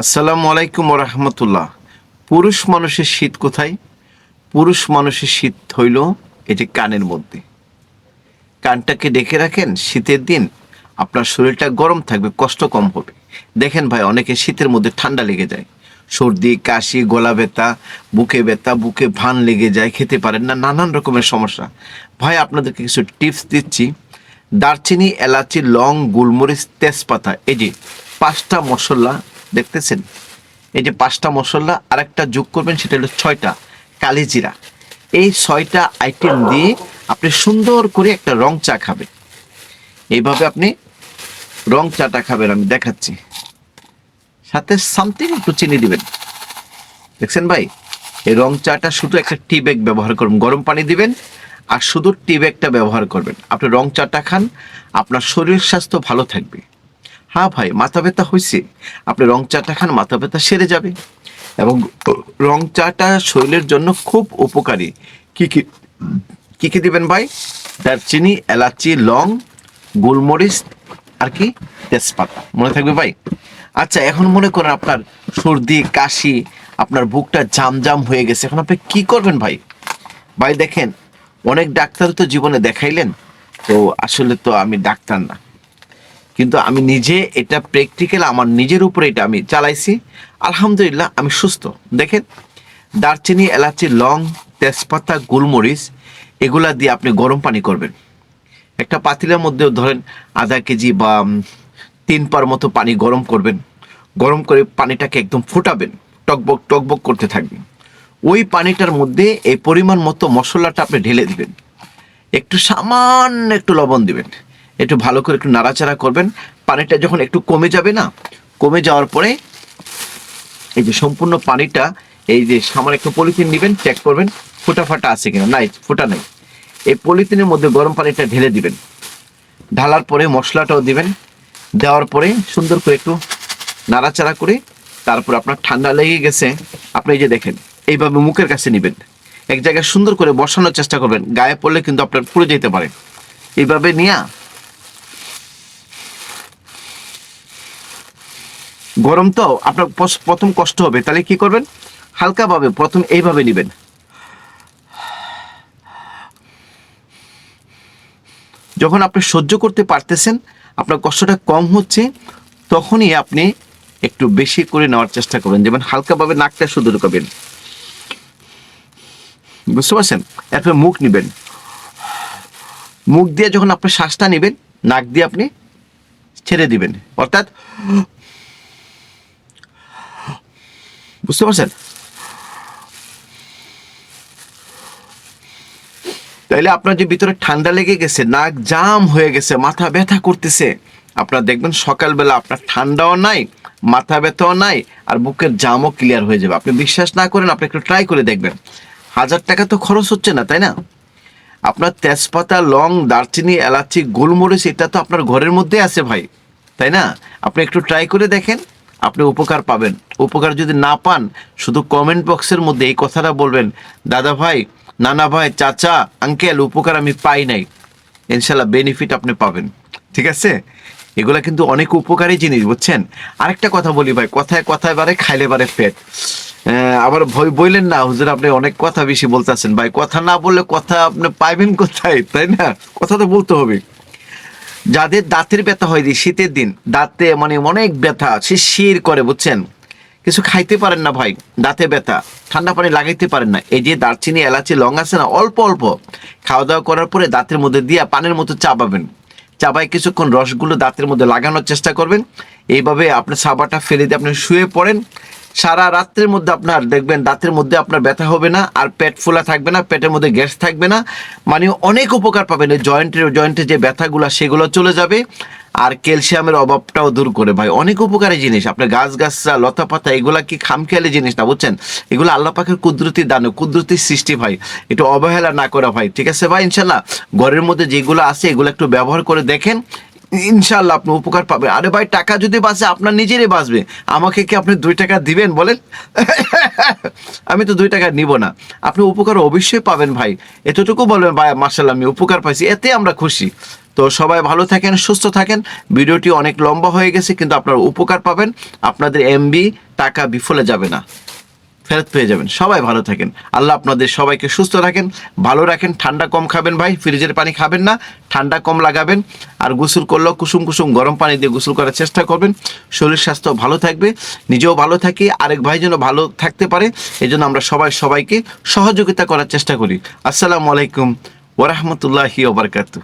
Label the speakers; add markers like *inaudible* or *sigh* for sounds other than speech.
Speaker 1: আসসালামু আলাইকুম রহমতুল্লাহ। পুরুষ মানুষের শীত কোথায়? পুরুষ মানুষের শীত হইল যে কানের মধ্যে। কানটাকে ডেকে রাখেন, শীতের দিন আপনার শরীরটা গরম থাকবে, কষ্ট কম হবে। দেখেন ভাই, অনেকে শীতের মধ্যে ঠান্ডা লেগে যায়। সর্দি, কাশি, গলা ব্যথা, বুকে ব্যথা, বুকে ভান লেগে যায়, খেতে পারেন না, নানান রকমের সমস্যা। ভাই, আপনাদেরকে কিছু টিপস দিচ্ছি। দারচিনি, এলাচি, লং, গুলমরিচ, তেজপাতা, এই যে পাঁচটা মশলা দেখতেছেন? এই যে পাঁচটা মশলা আরেকটা যোগ করবেন, সেটা হলো ছয়টা কালিজিরা এই ছয়টা আইটেম দিয়ে আপনি সুন্দর করে একটা রং চা খাবেন। এইভাবে আপনি রং চাটা খাবেন, আমি দেখাচ্ছি। সাথে সামথিং একটু চিনি দিবেন। দেখছেন ভাই? এই রং চাটা শুধু একটা টি ব্যাগ ব্যবহার করুন গরম পানি দিবেন আর শুধু টি ব্যাগটা ব্যবহার করবেন। আপনি রং চাটা খান, আপনার শরীর স্বাস্থ্য ভালো থাকবে। হ্যাঁ ভাই, মাথা ব্যথা হয়েছে। আপনি রং চাটা খান, মাথা ব্যথা সেরে যাবে। এবং রং চাটা শরীরের জন্য খুব উপকারী। কি কি কি কি দিবেন ভাই? দারচিনি, এলাচি, লং, গোলমরিচ, আর কি? তেজপাতা। মনে থাকবে ভাই? আচ্ছা এখন মনে করেন আপনার সর্দি, কাশি, আপনার বুকটা জাম জাম হয়ে গেছে। এখন আপনি কি করবেন ভাই? ভাই দেখেন, অনেক ডাক্তার তো জীবনে দেখাইলেন। তো আসলে তো আমি ডাক্তার না। কিন্তু আমি নিজে এটা প্র্যাকটিক্যাল আমার নিজের উপরে এটা আমি চালাইছি। আলহামদুলিল্লাহ, আমি সুস্থ। দেখেন, দারচিনি, এলাচি, লং, তেজপাতা, গোলমরিচ, এগুলা দিয়ে আপনি গরম পানি করবেন। একটা পাতিলের মধ্যে ধরেন আধা কেজি বা তিন পার মতো পানি গরম করবেন। গরম করে পানিটাকে একদম ফুটাবেন। টকবক টকবক করতে থাকবেন। ওই পানিটার মধ্যে এই পরিমাণ মতো মশলাটা আপনি ঢেলে দিবেন। একটু সামান্য একটু লবণ দিবেন। একটু ভালো করে একটু নাড়াচাড়া করবেন। পানিটা যখন একটু কমে যাবে না, কমে যাওয়ার পরে এই যে সম্পূর্ণ পানিটা, এই যে সামান্য একটু পলিথিন নেবেন চেক করবেন ফোটা ফাটা আছে কিনা? নাই, ফোটা নাই। এই পলিথিনের মধ্যে গরম পানিটা ঢেলে দিবেন। ঢালার পরে মশলাটাও দিবেন। দেওয়ার পরে সুন্দর করে একটু নাড়াচাড়া করে তারপর আপনার ঠান্ডা লেগে গেছে, আপনি এই যে দেখেন, এইভাবে মুখের কাছে নেবেন। এক জায়গায় সুন্দর করে বসানোর চেষ্টা করবেন, গায়ে পড়লে কিন্তু আপনার পুড়ে যেতে পারে। এইভাবে নিয়ে গরম তো, আপনার প্রথম কষ্ট হবে। তাহলে কি করবেন? হালকাভাবে, প্রথম এইভাবে নেবেন। যখন আপনি সহ্য করতে পারতেছেন, আপনার কষ্টটা কম হচ্ছে, তখনই আপনি একটু বেশি করে নেওয়ার চেষ্টা করবেন। যেমন হালকাভাবে নাকটা শুধু ঢুকাবেন বুঝতে পারছেন? এরপর মুখ নেবেন। মুখ দিয়ে যখন আপনি শ্বাসটা নেবেন, নাক দিয়ে আপনি ছেড়ে দিবেন। অর্থাৎ বুঝতে পারছেন? তাইলে আপনার যে ভিতরে ঠান্ডা লেগে গেছে, নাক জাম হয়ে গেছে, মাথা ব্যথা করতেছে, আপনার দেখবেন সকালবেলা আপনার ঠান্ডাও নাই, মাথা ব্যথাও নাই, আর বুকের জামও ক্লিয়ার হয়ে যাবে। আপনি বিশ্বাস না করেন, আপনি একটু ট্রাই করে দেখবেন। হাজার টাকা তো খরচ হচ্ছে না, তাই না? আপনার তেজপাতা, লং, দারচিনি, এলাচি, গোলমরিচ, এটা তো আপনার ঘরের মধ্যে আছে ভাই, তাই না? আপনি একটু ট্রাই করে দেখেন। আপনি উপকার পাবেন। উপকার যদি না পান, শুধু কমেন্ট বক্সের মধ্যে এই কথাটা বলবেন, দাদা ভাই, নানা ভাই, চাচা আঙ্কেল উপকার আমি পাই নাই। ইনশাল্লাহ বেনিফিট আপনি পাবেন। ঠিক আছে? এগুলা কিন্তু অনেক উপকারী জিনিস, বুঝছেন? আরেকটা কথা বলি ভাই, কথায় কথায় বারে, খাইলে বারে পেট। আবার ভয় বললেন না, হুজুর আপনি অনেক কথা বেশি বলতেছেন। ভাই, কথা না বললে কথা আপনি পাইবেন কোথায়? তাই না? কথা তো বলতে হবে। যাদের দাঁতের ব্যথা হয় শীতের দিন, দাঁতে মানে অনেক ব্যথা সে শির করে, বুঝছেন? কিছু খাইতে পারেন না ভাই, দাঁতে ব্যথা, ঠান্ডা পানি লাগাইতে পারেন না। এই যে দারচিনি, এলাচি, লং আছে না, অল্প অল্প। খাওয়া দাওয়া করার পরে দাঁতের মধ্যে দিয়া পানের মতো চাবাবেন। চাবাই কিছুক্ষণ রসগুলো দাঁতের মধ্যে লাগানোর চেষ্টা করবেন। এইভাবে আপনার সাবাটা ফেলে দিয়ে আপনি শুয়ে পড়েন। সারা রাত্রের মধ্যে আপনার, দেখবেন দাঁতের মধ্যে আপনার ব্যথা হবে না, আর পেট ফোলা থাকবে না, পেটের মধ্যে গ্যাস থাকবে না। মানে অনেক উপকার পাবেন এই জয়েন্টের জয়েন্টে যে ব্যথাগুলো, সেগুলো চলে যাবে। আর ক্যালসিয়ামের অভাবটাও দূর করে ভাই, অনেক উপকারী জিনিস। আপনার গাছ গাছরা লতা পাতা এগুলা কি খামখেয়ালি জিনিস না, বুঝছেন? এগুলো আল্লাহ পাকের কুদরতি দান কুদরতির সৃষ্টি ভাই। একটু অবহেলা না করা ভাই, ঠিক আছে ভাই? ইনশাল্লাহ ঘরের মধ্যে যেগুলো আছে, এগুলো একটু ব্যবহার করে দেখেন। ইনশাল্লাহ আপনি উপকার পাবেন। আরে ভাই, টাকা যদি বাঁচে, আপনার নিজেরই বাঁচবে। আমাকে কি আপনি দুই টাকা দিবেন বলেন? *laughs* আমি তো দুই টাকা নিব না। আপনি উপকার অবশ্যই পাবেন ভাই। এতটুকু বলবেন, ভাই মার্শাল্লাহ আমি উপকার পাইছি। এতে আমরা খুশি। তো সবাই ভালো থাকেন, সুস্থ থাকেন। ভিডিওটি অনেক লম্বা হয়ে গেছে, কিন্তু আপনারা উপকার পাবেন। আপনাদের এমবি টাকা বিফলে যাবে না। ফেরত পেয়ে যাবেন। সবাই ভালো থাকেন। আল্লাহ আপনাদের সবাইকে সুস্থ রাখেন, ভালো রাখেন। ঠান্ডা কম খাবেন ভাই, ফ্রিজের পানি খাবেন না, ঠান্ডা কম লাগাবেন। আর গোসল করলেও কুসুম কুসুম গরম পানি দিয়ে গোসল করার চেষ্টা করবেন। শরীর স্বাস্থ্য ভালো থাকবে, নিজেও ভালো থাকি, আরেক ভাই যেন ভালো থাকতে পারে এই জন্য আমরা সবাই সবাইকে সহযোগিতা করার চেষ্টা করি। আসসালামু আলাইকুম ওরহমতুল্লাহি ওবরকাতু